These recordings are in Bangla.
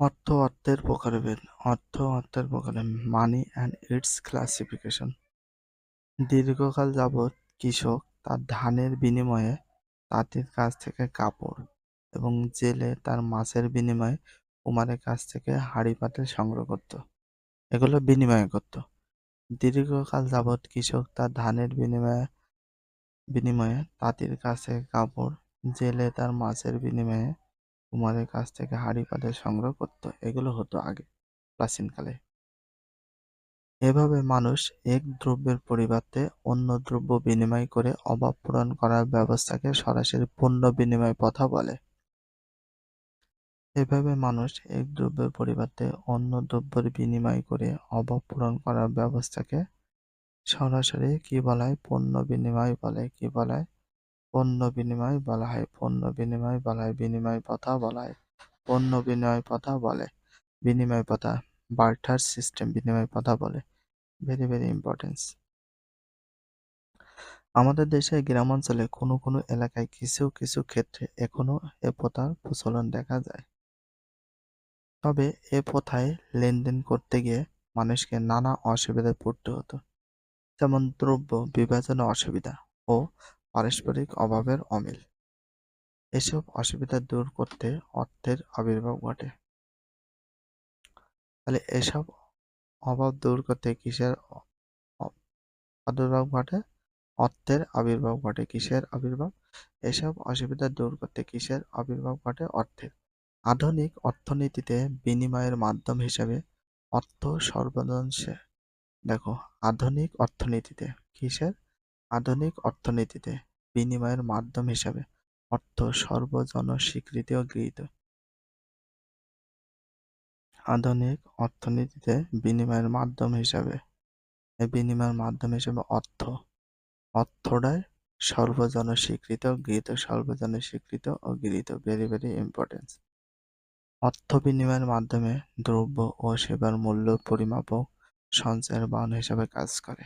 অর্থ অর্থের প্রকারভেদ অর্থ অর্থের প্রকারভেদ মানি অ্যান্ড ইটস ক্লাসিফিকেশন দীর্ঘকাল যাবৎ কৃষক তার ধানের বিনিময়ে তাঁতির কাছ থেকে কাপড় এবং জেলে তার মাছের বিনিময়ে কুমারের কাছ থেকে হাঁড়ি পাতিল সংগ্রহ করত। এগুলো বিনিময় করত। দীর্ঘকাল যাবৎ কৃষক তার ধানের বিনিময়ে বিনিময়ে তাঁতির কাছে কাপড়, জেলে তার মাছের বিনিময়ে কুমারের কাছ থেকে হাঁড়ি পাতিল সংগ্রহ করত। এগুলো হতো আগে প্রাচীনকালে। এভাবে মানুষ এক দ্রব্যের পরিবর্তে অন্য দ্রব্য বিনিময় করে অভাব পূরণ করার ব্যবস্থাকে সরাসরি পণ্য বিনিময় প্রথা বলে। এভাবে মানুষ এক দ্রব্যের পরিবর্তে অন্য দ্রব্যের বিনিময় করে অভাব পূরণ করার ব্যবস্থাকে সরাসরি কি বলা হয়? পণ্য বিনিময় বলে। কি বলা হয়? পণ্য বিনিময় বলা হয়। পণ্য বিনিময় বলা হয়। বিনিময় প্রথা বলা হয়। পণ্য বিনিময় প্রথা বলে। বিনিময় প্রথা বার্টার সিস্টেম বিনিময় প্রথা বলে। ভেরি ভেরি ইম্পর্টেন্স আমাদের দেশে গ্রামাঞ্চলে কোনো কোনো এলাকায় কিছু কিছু ক্ষেত্রে এখনও এ প্রথার প্রচলন দেখা যায়। তবে এ প্রথায় লেনদেন করতে গিয়ে মানুষকে নানা অসুবিধায় পড়তে হতো। যেমন দ্রব্য বিভাজনে অসুবিধা ও পারস্পরিক অভাবের অমিল। এসব অসুবিধা দূর করতে অর্থের আবির্ভাব ঘটে। তাহলে এসব অভাব দূর করতে কিসের আবির্ভাব ঘটে? অর্থের আবির্ভাব ঘটে। কিসের আবির্ভাব? এসব অসুবিধা দূর করতে কিসের আবির্ভাব ঘটে? অর্থের। আধুনিক অর্থনীতিতে বিনিময়ের মাধ্যম হিসেবে অর্থ সর্বজনসে দেখো, আধুনিক অর্থনীতিতে কিসের আধুনিক অর্থনীতিতে বিনিময়ের মাধ্যম হিসাবে অর্থ সর্বজন স্বীকৃতি ও গৃহীত। আধুনিক অর্থনীতিতে বিনিময়ের মাধ্যম হিসাবে বিনিময়ের মাধ্যম হিসেবে অর্থ, অর্থটাই সর্বজন স্বীকৃত গৃহীত সর্বজন স্বীকৃত ও গৃহীত ভেরি ভেরি ইম্পর্টেন্স অর্থ বিনিময়ের মাধ্যমে দ্রব্য ও সেবার মূল্য পরিমাপক সঞ্চয়ের বাহন হিসাবে কাজ করে।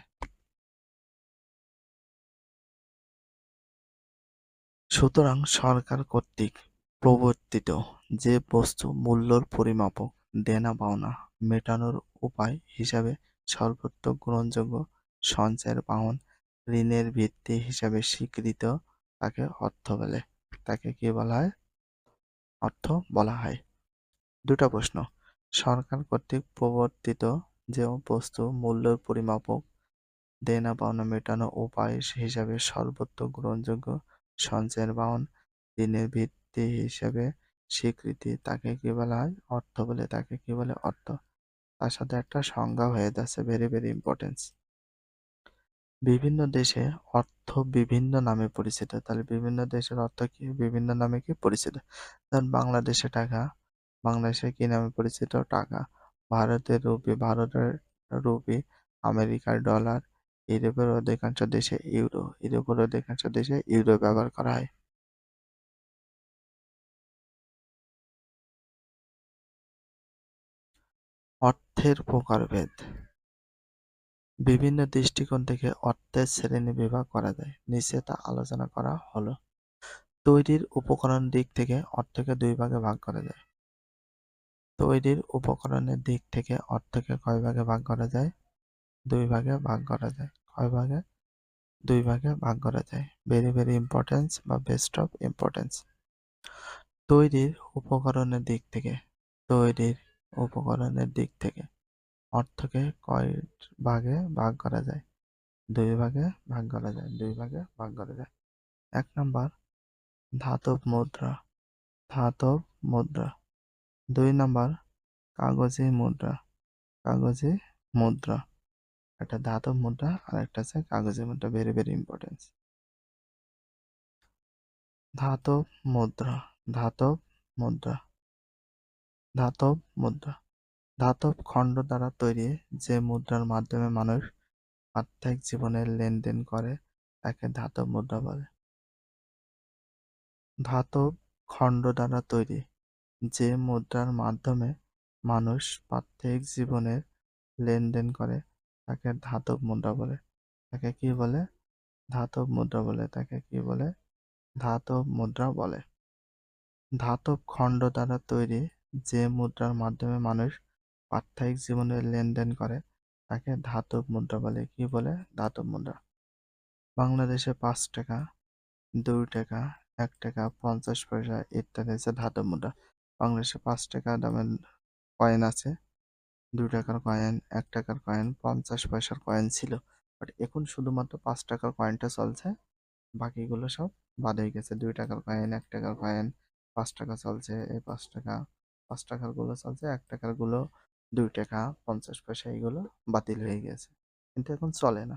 সুতরাং সরকার কর্তৃক প্রবর্তিত যে বস্তু মূল্যর পরিমাপক দেনা পাওনা মেটানোর উপায় হিসাবে সর্বত্র গ্রহণযোগ্য সঞ্চয়ের বাহন ঋণের ভিত্তি হিসাবে স্বীকৃত তাকে অর্থ বলে। তাকে কি বলা হয়? অর্থ বলা হয়। দুটা প্রশ্ন। সরকার কর্তৃক প্রবর্তিত যে বস্তু মূল্যের পরিমাপক দেনা পাওনা মেটানো উপায় হিসাবে সর্বত্র গ্রহণযোগ্য সঞ্চয়ের ঋণের ভিত্তি হিসেবে স্বীকৃতি, তাকে কি বলা হয়? অর্থ বলে তাকে কি বলে? অর্থ। তার সাথে একটা সংজ্ঞা হয়ে যাচ্ছে ভেরি ভেরি ইম্পর্টেন্স বিভিন্ন দেশে অর্থ বিভিন্ন নামে পরিচিত। তাহলে বিভিন্ন দেশের অর্থ কি? বিভিন্ন নামে কি পরিচিত? যেমন বাংলাদেশে টাকা। বাংলাদেশে কি নামে পরিচিত? টাকা। ভারতের রুপি ভারতের রুপি, আমেরিকার ডলার ইউরোপের অধিকাংশ দেশে ইউরো ইউরোপের অধিকাংশ দেশে ইউরো ব্যবহার করা হয়। অর্থের প্রকারভেদ। বিভিন্ন দৃষ্টিকোণ থেকে অর্থের শ্রেণি বিভাগ করা যায়। নিচে তা আলোচনা করা হলো। তৈরির উপকরণ দিক থেকে অর্থকে দুই ভাগে ভাগ করা যায়। তৈরির উপকরণের দিক থেকে অর্থকে কয় ভাগে ভাগ করা যায়? দুই ভাগে ভাগ করা যায়। কয় ভাগে, দুই ভাগে ভাগ করা যায়। ভেরি ভেরি ইম্পর্টেন্স বা বেস্ট অফ ইম্পর্টেন্স তৈরির উপকরণের দিক থেকে, তৈরির উপকরণের দিক থেকে অর্থকে কয় ভাগে ভাগ করা যায়। দুই ভাগে ভাগ করা যায়, দুই ভাগে ভাগ করা যায়। এক নাম্বার, ধাতব মুদ্রা ধাতব মুদ্রা। দুই নাম্বার, কাগজে মুদ্রা কাগজে মুদ্রা। একটা ধাতব মুদ্রা আর একটা আছে কাগজের মুদ্রা ভেরি ভেরি ইম্পর্টেন্স ধাতব মুদ্রা ধাতব মুদ্রা ধাতব মুদ্রা। ধাতব খণ্ড দ্বারা তৈরি যে মুদ্রার মাধ্যমে মানুষ আর্থিক জীবনের লেনদেন করে, তাকে ধাতব মুদ্রা বলে। ধাতব খণ্ড দ্বারা তৈরি যে মুদ্রার মাধ্যমে মানুষ পার্থিক জীবনের লেনদেন করে তাকে ধাতব মুদ্রা বলে। তাকে কি বলে? ধাতব মুদ্রা বলে। তাকে কি বলে? ধাতব মুদ্রা বলে। ধাতব খণ্ড দ্বারা তৈরি যে মুদ্রার মাধ্যমে মানুষ পার্থিব জীবনে লেনদেন করে, তাকে ধাতব মুদ্রা বলে। কি বলে? ধাতব মুদ্রা। বাংলাদেশে পাঁচ টাকা, দুই টাকা, এক টাকা, পঞ্চাশ পয়সা ইত্যাদি হচ্ছে ধাতব মুদ্রা। বাংলাদেশে পাঁচ টাকা দামের কয়েন আছে। দুই টাকার কয়েন এক টাকার কয়েন পঞ্চাশ পয়সার কয়েন ছিল। বাট এখন শুধুমাত্র পাঁচ টাকার কয়েনটা চলছে। বাকিগুলো সব বাদ হয়ে গেছে। দুই টাকার কয়েন এক টাকার কয়েন পাঁচ টাকা চলছে। এই পাঁচ টাকা, পাঁচ টাকারগুলো চলছে, এক টাকারগুলো দুই টাকা, পঞ্চাশ পয়সা, এইগুলো বাতিল হয়ে গেছে। কিন্তু এখন চলে না।